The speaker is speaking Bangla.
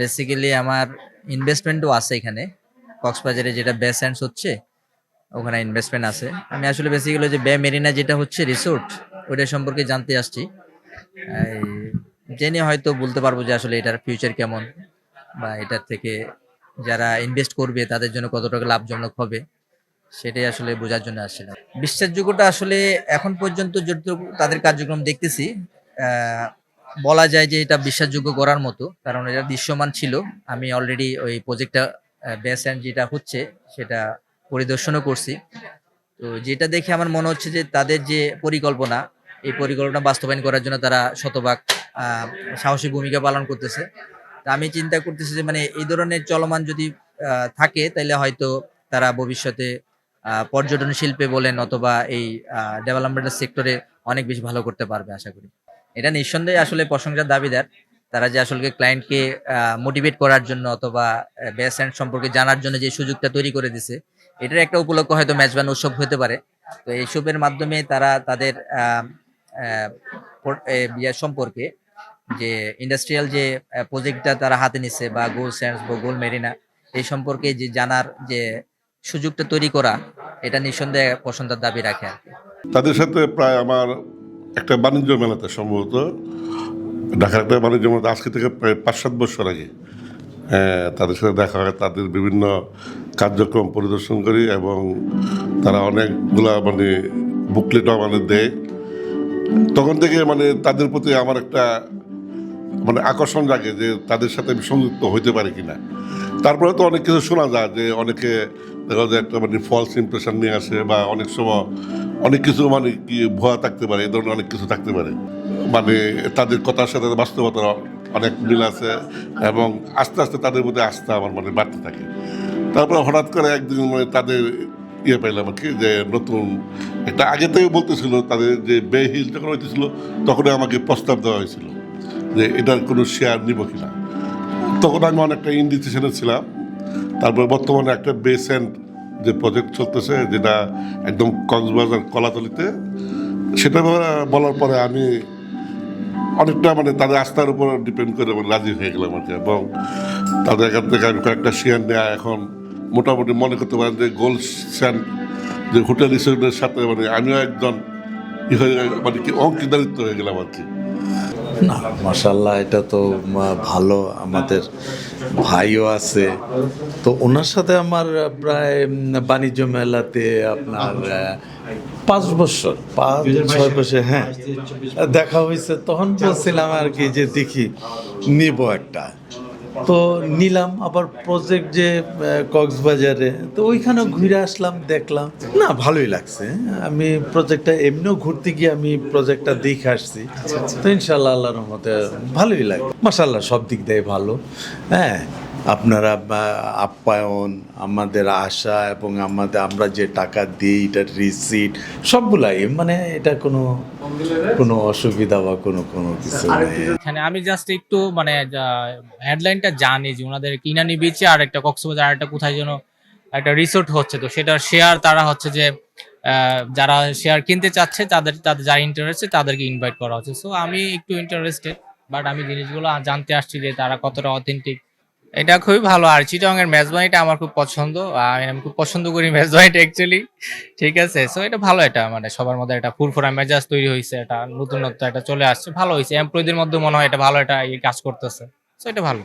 বেসিক্যালি আমার ইনভেস্টমেন্টও আছে এখানে। কক্সবাজারে যেটা বে স্যান্ডস হচ্ছে, ওখানে ইনভেস্টমেন্ট আছে। আমি আসলে বেসিক্যালি যে বে মেরিনা যেটা হচ্ছে রিসোর্ট ওটা সম্পর্কে জানতে আসছি। জেনে হয়তো বলতে পারব যে আসলে এটার ফিউচার কেমন, বা এটার থেকে যারা ইনভেস্ট করবে তাদের জন্য কতটা লাভজনক হবে, সেটাই আসলে বোঝার জন্য আসছিলাম। বিশ্বাসযোগ্যটা আসলে এখন পর্যন্ত যতটুকু তাদের কার্যক্রম দেখতেছি বলা যায় যে এটা বিশ্বাসযোগ্য করার মতো, কারণ এটা দৃশ্যমান ছিল। আমি অলরেডি ওই প্রজেক্টটা বেস অ্যান্ড যেটা হচ্ছে, সেটা পরিদর্শনও করছি। তো যেটা দেখে আমার মনে হচ্ছে যে তাদের যে পরিকল্পনা, এই পরিকল্পনা বাস্তবায়ন করার জন্য তারা শতভাগ সাহসী ভূমিকা পালন করতেছে। তা আমি চিন্তা করতেছি যে মানে এই ধরনের চলমান যদি থাকে তাহলে হয়তো তারা ভবিষ্যতে পর্যটন শিল্পে বলেন অথবা এই ডেভেলপমেন্টের সেক্টরে অনেক বেশি ভালো করতে পারবে, আশা করি। এটা নিঃসন্দেহে আসলে প্রশংসার দাবিদার তারা যে আসলে ক্লায়েন্টকে মোটিভেট করার জন্য অথবা বেস সম্পর্কে জানার জন্য যে সুযোগটা তৈরি করে দিছে, এটার একটা উপলক্ষ হয়তো মেজবান উৎসব হতে পারে তো এইসবের মাধ্যমে তারা তাদের সম্পর্কে যে ইন্ডাস্ট্রিয়াল যে প্রজেক্টটা তারা হাতে নিচ্ছে বা গোল স্যান্ডস বা গোল মেরিনা এই সম্পর্কে যে জানার যে সুযোগটা তৈরি করা, এটা নিঃসন্দেহে পছন্দের দাবি রাখে। তাদের সাথে প্রায় আমার একটা বাণিজ্য মেলাতে সম্ভবত, ঢাকার একটা বাণিজ্য মেলাতে আজকে থেকে প্রায় পাঁচ সাত বছর আগে তাদের সাথে দেখা হয় তাদের বিভিন্ন কার্যক্রম পরিদর্শন করি এবং তারা অনেকগুলা মানে বুকলেটও আমাদের দেয়। তখন থেকে মানে তাদের প্রতি আমার একটা মানে আকর্ষণ জাগে যে তাদের সাথে আমি সংযুক্ত হইতে পারি কিনা। তারপরে তো অনেক কিছু শোনা যায় যে অনেকে দেখা যায় একটা মানে ফলস ইমপ্রেশন নিয়ে আসে বা অনেক সময় অনেক কিছু মানে কি ভয় থাকতে পারে, এই ধরনের অনেক কিছু থাকতে পারে। মানে তাদের কথার সাথে বাস্তবতার অনেক মিল আছে এবং আস্তে আস্তে তাদের মধ্যে আস্থা আমার মানে বাড়তে থাকে। তারপরে হঠাৎ করে একদিন মানে তাদের ইয়ে পাইলাম আর কি যে নতুন একটা আগে থেকে বলতেছিল তাদের যে বে হিল যখন হইতেছিল তখনই আমাকে প্রস্তাব দেওয়া হয়েছিল যে এটার কোনো শেয়ার নিব কিনা। তখন আমি অনেকটা ইনডিসিশনে ছিলাম। তারপর বর্তমানে একটা বেসেন্ট যে প্রজেক্ট চলতেছে, যেটা একদম কক্সবাজার কলাতলিতে, সেটা বলার পরে আমি অনেকটা মানে তাদের আস্থার উপর ডিপেন্ড করে মানে রাজি হয়ে গেলাম আর কি। এবং তাদের এখান থেকে আমি কয়েকটা শেয়ার নেওয়া এখন মোটামুটি মনে করতে পারেন যে গোল্ড স্যান্ড যে হোটেল রিসোর্টের সাথে মানে আমিও একজন মানে কি অংশীদারিত্ব হয়ে গেলাম আর কি। না মাসাল্লাহ এটা তো ভালো, আমাদের ভাইও আছে। তো ওনার সাথে আমার প্রায় বাণিজ্য মেলাতে আপনার পাঁচ বছর, পাঁচ, ছয় বছর হ্যাঁ দেখা হয়েছে। তখন বলছিলাম আর কি যে দেখি, নিব একটা। তো নিলাম আবার প্রজেক্ট যে কক্সবাজারে। তো ওইখানেও ঘুরে আসলাম দেখলাম। না ভালোই লাগছে। আমি প্রজেক্টটা এমনিও ঘুরতে গিয়ে আমি প্রজেক্টটা দেখে আসছি। তো ইনশাল্লাহ আল্লাহর রহমতে ভালোই লাগে। মাসাল্লাহ সব দিক দিয়ে ভালো। হ্যাঁ আপনারা আপ্যায়ন আমাদের আশা এবং আমাদের আমরা যে টাকা দিই এটার রিসিট সবগুলাই। মানে এটা কোনো কোনো অসুবিধা বা কোনো কোনো কিছু নেই। আমি জাস্ট একটু মানে হেডলাইনটা জানি যে ওনাদের কিনানি বিচে আর একটা কক্সবাজার আর একটা কোথায় যেন একটা রিসোর্ট হচ্ছে। তো সেটার শেয়ার তারা হচ্ছে যে যারা শেয়ার কিনতে চাচ্ছে, তাদের তাদের যারা ইন্টারেস্টেড তাদেরকে ইনভাইট করা হচ্ছে। সো আমি একটু ইন্টারেস্টেড বাট আমি জিনিসগুলো জানতে আসছি যে তারা কতটা অথেন্টিক এটা খুবই ভালো। আর চিটং এর মেজবানিটা আমার খুব পছন্দ। আমি খুব পছন্দ করি মেজবানিটা অ্যাকচুয়ালি ঠিক আছে? সো এটা ভালো এটা মানে সবার মধ্যে একটা ফুরফুরা মেজাজ তৈরি হয়েছে। এটা নতুনত্ব, এটা চলে আসছে। ভালো হয়েছে। এমপ্লয়ীদের মধ্যে মনে হয় এটা ভালো এটা ইয়ে কাজ করতেছে। সো এটা ভালো।